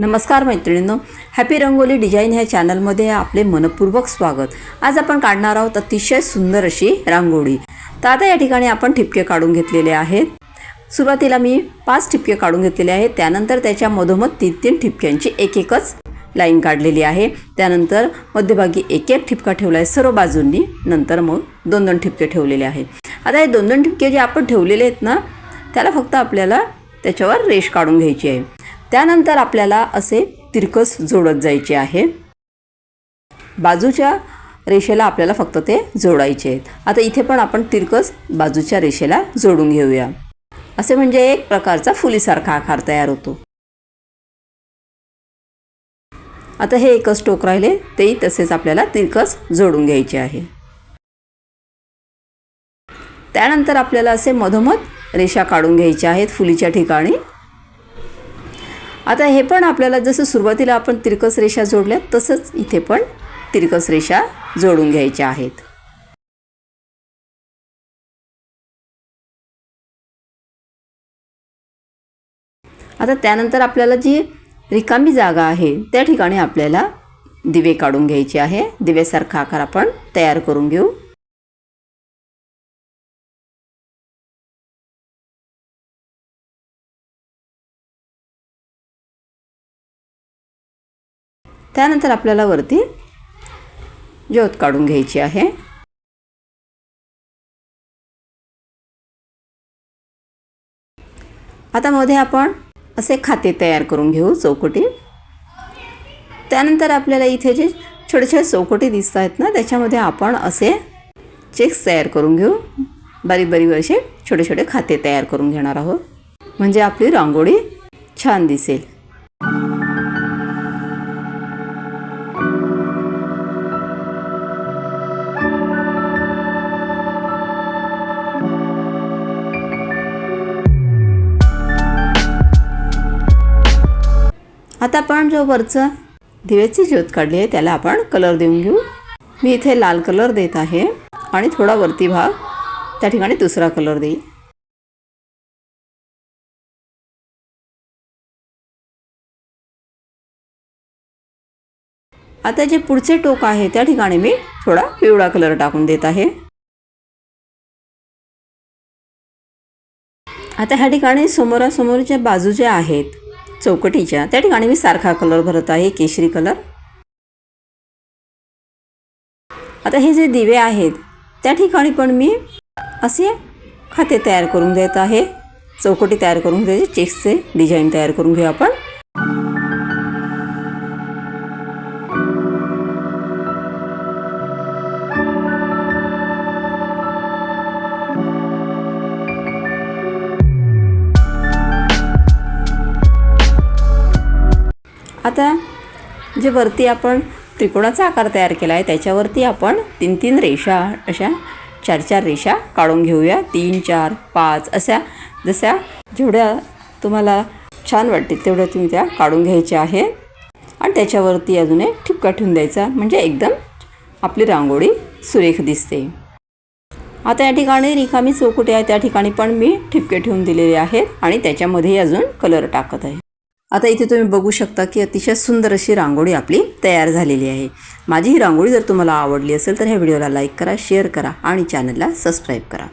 नमस्कार मैत्रिणींनो happy rangoli design ह्या चॅनलमध्ये आपले मनपूर्वक स्वागत. आज आपण काढणार आहोत अतिशय सुंदर अशी रांगोळी. तर आता या ठिकाणी आपण ठिपके काढून घेतलेले आहेत. सुरुवातीला मी पाच ठिपके काढून घेतलेले आहेत. त्यानंतर त्याच्या मधोमध तीन तीन ठिपक्यांची एक एकच लाईन काढलेली आहे. त्यानंतर मध्यभागी एक एक ठिपका ठेवला आहे. सर्व बाजूंनी नंतर मग दोन दोन ठिपके ठेवलेले आहेत. आता हे दोन दोन ठिपके जे आपण ठेवलेले आहेत ना त्याला फक्त आपल्याला त्याच्यावर रेष काढून घ्यायची आहे. त्यानंतर आपल्याला असे तिरकस जोडत जायचे आहे. बाजूच्या रेषेला आपल्याला फक्त ते जोडायचे आहेत. आता इथे पण आपण तिरकस बाजूच्या रेषेला जोडून घेऊया. असे म्हणजे एक प्रकारचा फुलीसारखा आकार तयार होतो. आता हे एकच टोक राहिले तेही तसेच आपल्याला तिरकस जोडून घ्यायचे आहे. त्यानंतर आपल्याला असे मधोमध रेषा काढून घ्यायच्या आहेत फुलीच्या ठिकाणी. आता हे पण आपल्याला जसं सुरुवातीला आपण तिरकस रेषा जोडल्या तसंच इथे पण तिरकस रेषा जोडून घ्यायच्या आहेत. आता त्यानंतर आपल्याला जी रिकामी जागा आहे त्या ठिकाणी आपल्याला दिवे काढून घ्यायचे आहे. दिव्यासारखा आकार आपण तयार करून घेऊ. त्यानंतर आपल्याला वरती ज्योत काढून घ्यायची आहे. आता मध्ये आपण असे खाते तयार करून घेऊ चौकटी. त्यानंतर आपल्याला इथे जे छोटे छोटे चौकटी दिसत आहेत ना त्याच्यामध्ये आपण असे चेक्स तयार करून घेऊ. बारीक बारीक असे छोटे छोटे खाते तयार करून घेणार आहोत. म्हणजे आपली रांगोळी छान दिसेल. आता आपण जो वरचा दिव्याची ज्योत काढली आहे त्याला आपण कलर देऊन घेऊ. मी इथे लाल कलर देत आहे आणि थोडा वरती भाग त्या ठिकाणी दुसरा कलर देईल आता जे पुढचे टोक आहे त्या ठिकाणी मी थोडा पिवळा कलर टाकून देत आहे. आता ह्या ठिकाणी समोरासमोरच्या बाजू ज्या आहेत चौकटीच्या. त्या ठिकाणी मी सारखा कलर भरत आहे केशरी कलर. आता हे जे दिवे आहेत त्या ठिकाणी पण मी असे खाते तयार करून देत आहे. चौकटी तयार करून द्यायचे चेक्सचे डिझाईन तयार करून घेऊ आपण. आता जे वरती आपण त्रिकोणाचा आकार तयार केला आहे त्याच्यावरती आपण तीन तीन रेषा अशा चार चार रेषा काढून घेऊया. तीन चार पाच अशा जशा जेवढ्या तुम्हाला छान वाटतील तेवढ्या तुम्ही त्या काढून घ्यायच्या आहे आणि त्याच्यावरती अजून एक ठिपका ठेवून द्यायचा म्हणजे एकदम आपली रांगोळी सुरेख दिसते. आता या ठिकाणी रिकामी चौकटी आहे त्या ठिकाणी पण मी ठिपके ठेवून दिलेले आहेत आणि त्याच्यामध्ये अजून कलर टाकत आहे. आता इथे तुम्ही बघू शकता की अतिशय सुंदर अशी रांगोळी आपली तयार झालेली आहे. माझी ही रांगोळी जर तुम्हाला आवडली असेल तर ह्या व्हिडिओला लाईक करा शेअर करा आणि चॅनलला सबस्क्राईब करा.